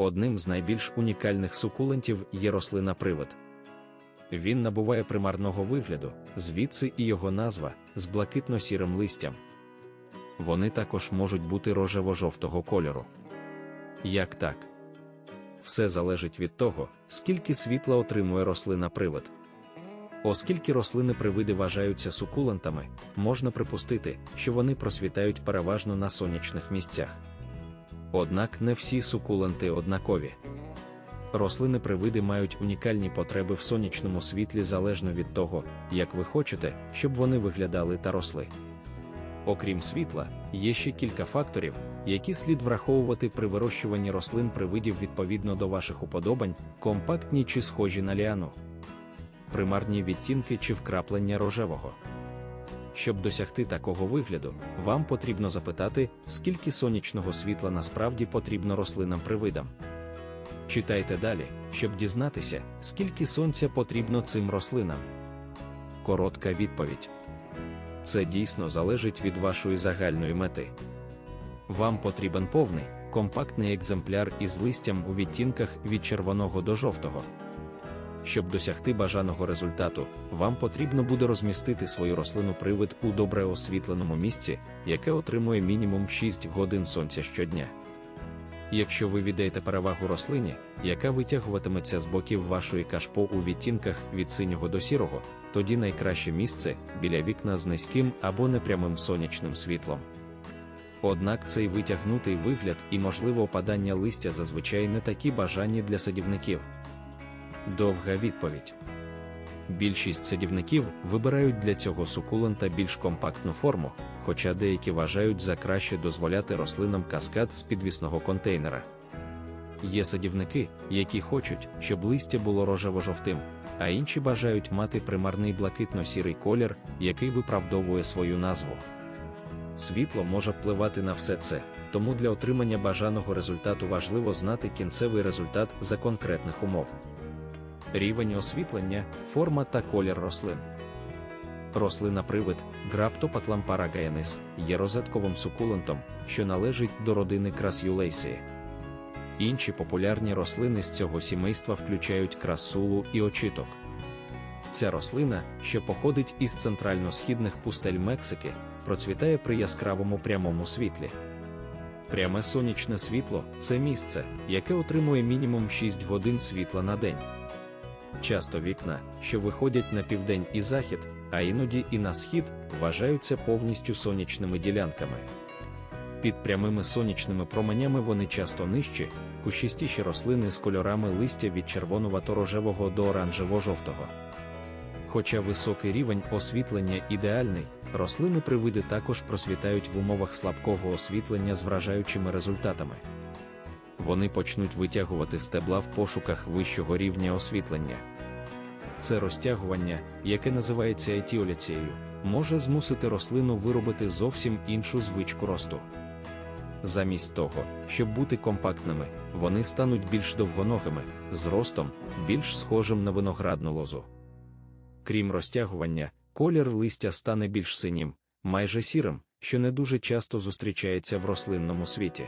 Одним з найбільш унікальних сукулентів є рослина привид. Він набуває примарного вигляду, звідси і його назва з блакитно-сірим листям. Вони також можуть бути рожево-жовтого кольору. Як так? Все залежить від того, скільки світла отримує рослина привид. Оскільки рослини привиди вважаються сукулентами, можна припустити, що вони просвітають переважно на сонячних місцях. Однак не всі сукуленти однакові. Рослини привиди мають унікальні потреби в сонячному світлі залежно від того, як ви хочете, щоб вони виглядали та росли. Окрім світла, є ще кілька факторів, які слід враховувати при вирощуванні рослин привидів відповідно до ваших уподобань, компактні чи схожі на ліану, примарні відтінки чи вкраплення рожевого. Щоб досягти такого вигляду, вам потрібно запитати, скільки сонячного світла насправді потрібно рослинам привидам. Читайте далі, щоб дізнатися, скільки сонця потрібно цим рослинам. Коротка відповідь. Це дійсно залежить від вашої загальної мети. Вам потрібен повний, компактний екземпляр із листям у відтінках від червоного до жовтого. Щоб досягти бажаного результату, вам потрібно буде розмістити свою рослину привид у добре освітленому місці, яке отримує мінімум 6 годин сонця щодня. Якщо ви віддаєте перевагу рослині, яка витягуватиметься з боків вашої кашпо у відтінках від синього до сірого, тоді найкраще місце біля вікна з низьким або непрямим сонячним світлом. Однак цей витягнутий вигляд і можливе опадання листя зазвичай не такі бажані для садівників. Довга відповідь. Більшість садівників вибирають для цього сукулента більш компактну форму, хоча деякі вважають за краще дозволяти рослинам каскад з підвісного контейнера. Є садівники, які хочуть, щоб листя було рожево-жовтим, а інші бажають мати примарний блакитно-сірий колір, який виправдовує свою назву. Світло може впливати на все це, тому для отримання бажаного результату важливо знати кінцевий результат за конкретних умов. Рівень освітлення, форма та колір рослин. Рослина привид Граптопатлампара гаянис є розетковим сукулентом, що належить до родини красюлейсії. Інші популярні рослини з цього сімейства включають красулу і очіток. Ця рослина, що походить із центрально-східних пустель Мексики, процвітає при яскравому прямому світлі. Пряме сонячне світло це місце, яке отримує мінімум 6 годин світла на день. Часто вікна, що виходять на південь і захід, а іноді і на схід, вважаються повністю сонячними ділянками. Під прямими сонячними променями вони часто нижчі, кущистіші рослини з кольорами листя від червонувато-рожевого до оранжево-жовтого. Хоча високий рівень освітлення ідеальний, рослини привиди також просвітають в умовах слабкого освітлення з вражаючими результатами. Вони почнуть витягувати стебла в пошуках вищого рівня освітлення. Це розтягування, яке називається етіоляцією, може змусити рослину виробити зовсім іншу звичку росту. Замість того, щоб бути компактними, вони стануть більш довгоногими, з ростом, більш схожим на виноградну лозу. Крім розтягування, колір листя стане більш синім, майже сірим, що не дуже часто зустрічається в рослинному світі.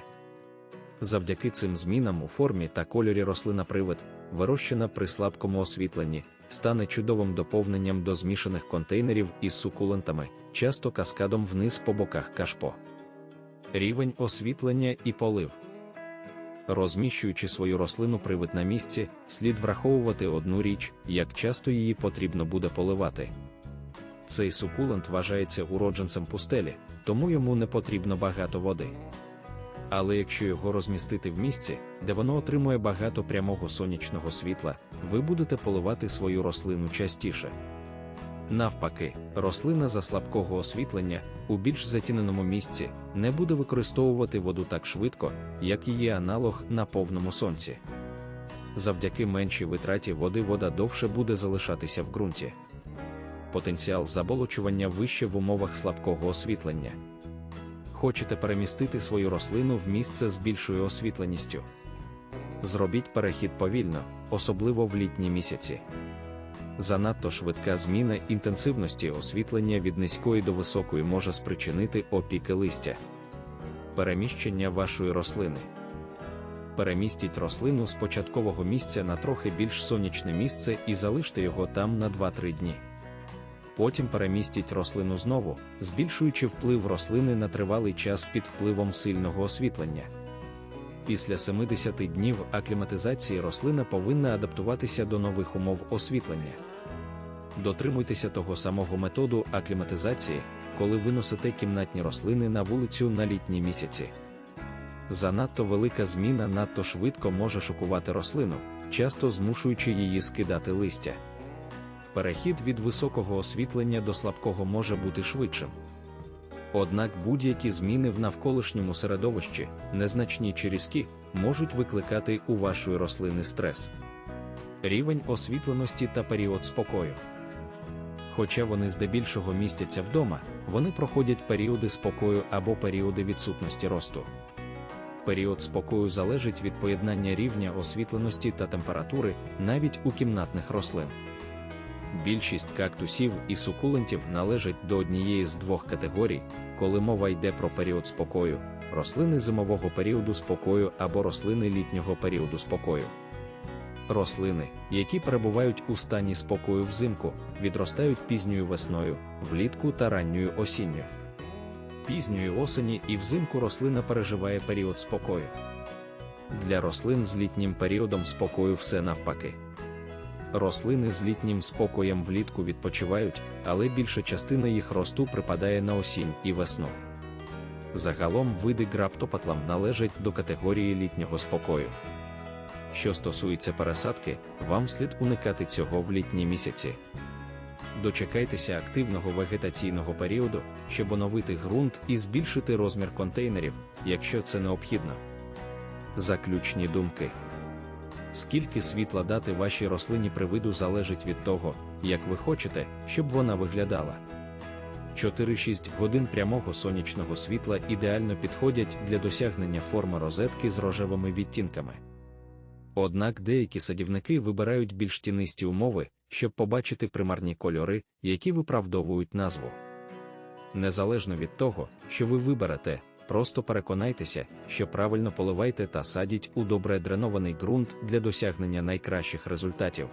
Завдяки цим змінам у формі та кольорі рослина привид, вирощена при слабкому освітленні, стане чудовим доповненням до змішаних контейнерів із сукулентами, часто каскадом вниз по боках кашпо. Рівень освітлення і полив. Розміщуючи свою рослину привид на місці, слід враховувати одну річ, як часто її потрібно буде поливати. Цей сукулент вважається уродженцем пустелі, тому йому не потрібно багато води. Але якщо його розмістити в місці, де воно отримує багато прямого сонячного світла, ви будете поливати свою рослину частіше. Навпаки, рослина за слабкого освітлення у більш затіненому місці не буде використовувати воду так швидко, як її аналог на повному сонці. Завдяки меншій витраті води вода довше буде залишатися в ґрунті. Потенціал заболочування вище в умовах слабкого освітлення. Хочете перемістити свою рослину в місце з більшою освітленістю. Зробіть перехід повільно, особливо в літні місяці. Занадто швидка зміна інтенсивності освітлення від низької до високої може спричинити опіки листя. Переміщення вашої рослини. перемістіть рослину з початкового місця на трохи більш сонячне місце і залиште його там на 2-3 дні. Потім перемістіть рослину знову, збільшуючи вплив рослини на тривалий час під впливом сильного освітлення. Після 70 днів акліматизації рослина повинна адаптуватися до нових умов освітлення. Дотримуйтеся того самого методу акліматизації, коли виносите кімнатні рослини на вулицю на літні місяці. Занадто велика зміна надто швидко може шокувати рослину, часто змушуючи її скидати листя. Перехід від високого освітлення до слабкого може бути швидшим. Однак будь-які зміни в навколишньому середовищі, незначні чи різкі, можуть викликати у вашої рослини стрес. Рівень освітленості та період спокою. Хоча вони здебільшого містяться вдома, вони проходять періоди спокою або періоди відсутності росту. Період спокою залежить від поєднання рівня освітленості та температури навіть у кімнатних рослин. Більшість кактусів і сукулентів належать до однієї з двох категорій, коли мова йде про період спокою, рослини зимового періоду спокою або рослини літнього періоду спокою. Рослини, які перебувають у стані спокою взимку, відростають пізньою весною, влітку та ранньою осінню. Пізньої осені і взимку рослина переживає період спокою. Для рослин з літнім періодом спокою все навпаки. Рослини з літнім спокоєм влітку відпочивають, але більша частина їх росту припадає на осінь і весну. Загалом види граптопатлам належать до категорії літнього спокою. Що стосується пересадки, вам слід уникати цього в літні місяці. Дочекайтеся активного вегетаційного періоду, щоб оновити ґрунт і збільшити розмір контейнерів, якщо це необхідно. Заключні думки. Скільки світла дати вашій рослині привиду залежить від того, як ви хочете, щоб вона виглядала. 4-6 годин прямого сонячного світла ідеально підходять для досягнення форми розетки з рожевими відтінками. Однак деякі садівники вибирають більш тінисті умови, щоб побачити примарні кольори, які виправдовують назву. Незалежно від того, що ви виберете, просто переконайтеся, що правильно поливайте та садіть у добре дренований ґрунт для досягнення найкращих результатів.